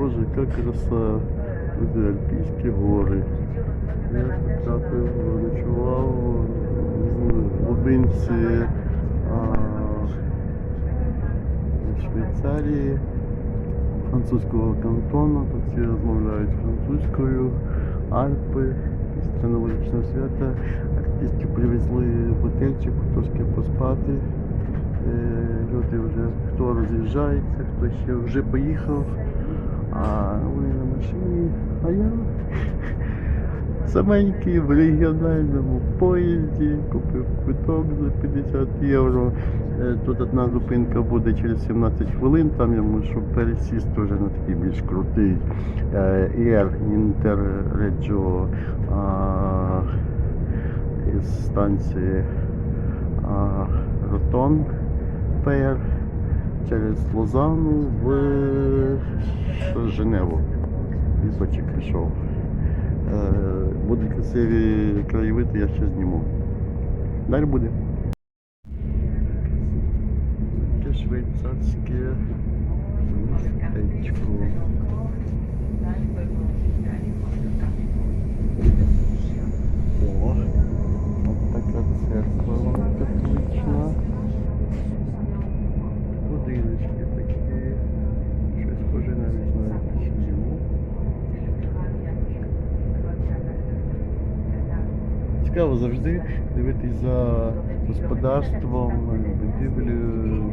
Боже, яка краса. Тут Альпійські гори. Я потрапив, ночував в глибинці Швейцарії, французького кантону. Тут всі розмовляють французькою. Альпи, після новорічного свята. Артисти привезли готельчик, трошки поспати. Е, Люди вже хто роз'їжджається, хто ще вже поїхав, а я саменький в регіональному поїзді, купив квиток за 50 євро. Е, Тут одна зупинка буде через 17 хвилин, там я мушу пересісти вже на такий більш крутий е, Air Interregio із станції Ротон Фейер через Лозанну в Женеву. Візочок пішов. Е, Буде красиві краєвиди, я ще зніму. Далі буде. Таке швейцарське містечко. Цікаво завжди дивитись за господарством, будівлею,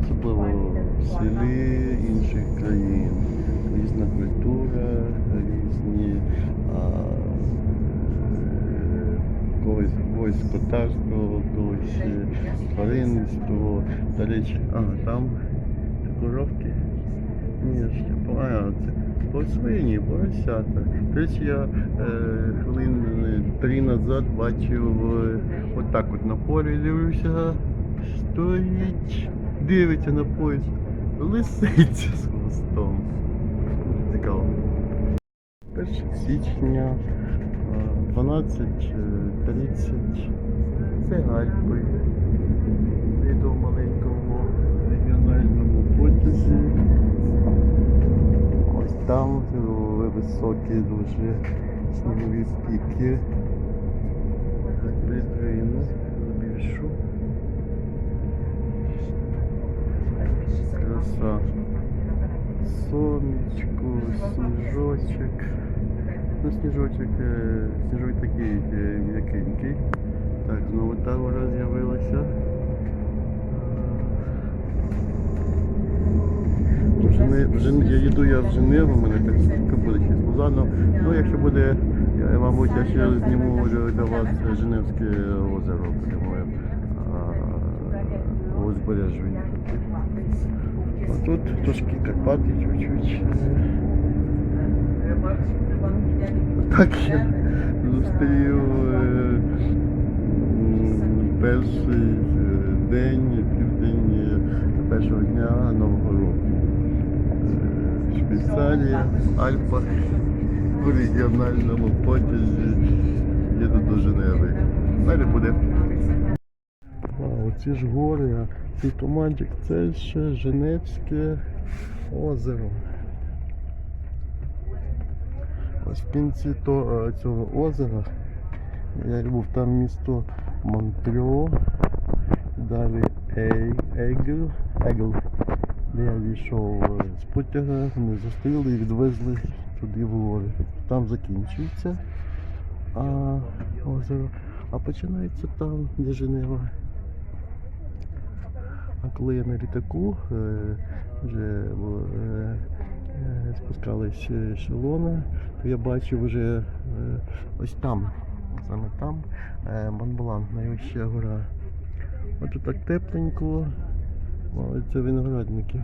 особливо в селі інших країн. Різна культура, різні когось, когось скотарство, когось е, тваринництво. До речі, а, там коровки. Ні, ще по- це свині, поросята. Речі, я е, хвилин е, три назад бачив е, отак от на полі дивлюся, стоїть, дивиться на поїзд, лисиця з хвостом. Цікаво. 1 січня, е, 12.30. Це Альпи. Їду в маленькому регіональному потязі. Там високі дуже снігові піки. Придвину більшу. Краса. Сонечко, сніжочок. Ну, сніжочок, е, сніжок такий е, м'якенький. Так, знову тавра з'явилася. В Жене- в Жен- Я їду я в Женеву, у мене так швидко буде ще з. Ну, якщо буде, я, мабуть, я ще зніму вже для вас Женевське озеро, будемо а, узбережжю. А тут трошки Карпати чуть-чуть. Так я зустрів е, перший е, день, південь е, першого дня Нового року. Швейцарія, в регіональному потязі їду до Женеви. Далі буде. Вау, ці ж гори, а цей туманчик, це ще Женевське озеро. Ось в кінці то, е, цього озера я був там місто Монтрьо, далі Ей, Егл, Егл, де я дійшов е, з потяга, мене зустріли і відвезли туди в гори. Там закінчується а, озеро, а починається там, де Женева. А коли я на літаку е, вже е, спускались з то я бачив вже ось там, саме там, Монблан, найвища гора. От тут так тепленько, Це виноградники.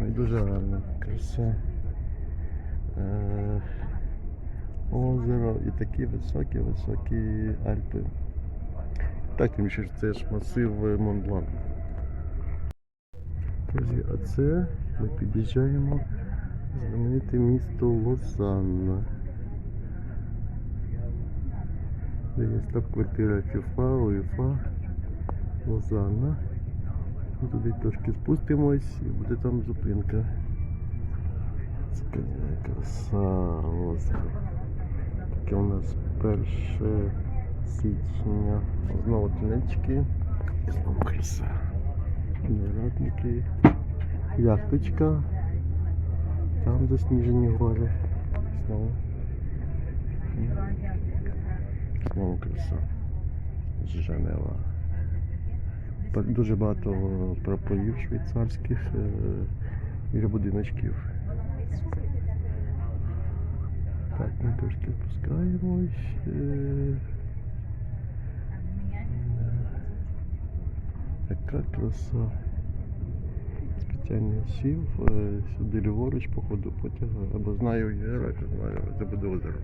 Ой, дуже гарно, краса. Е, озеро і такі високі-високі Альпи. Так, тим що це ж масив е, Монблан. Друзі, а це ми під'їжджаємо знамените місто Лозанна. Де є штаб-квартира ФІФА, УЄФА, Лозанна. Ми туди трошки спустимось і буде там зупинка. Краса остров. Таке у нас 1 січня. Знову тунечки. Знову краса. Кінератники. Яхточка. Там засніжені гори. Знову. Знову краса. З Женева. Дуже багато прапорів швейцарських е, біля будиночків. Так, ми трошки спускаємось. е. Яка краса. Спеціально сів е, сюди ліворуч по ходу потяга, або знаю я, знаю, це буде озеро.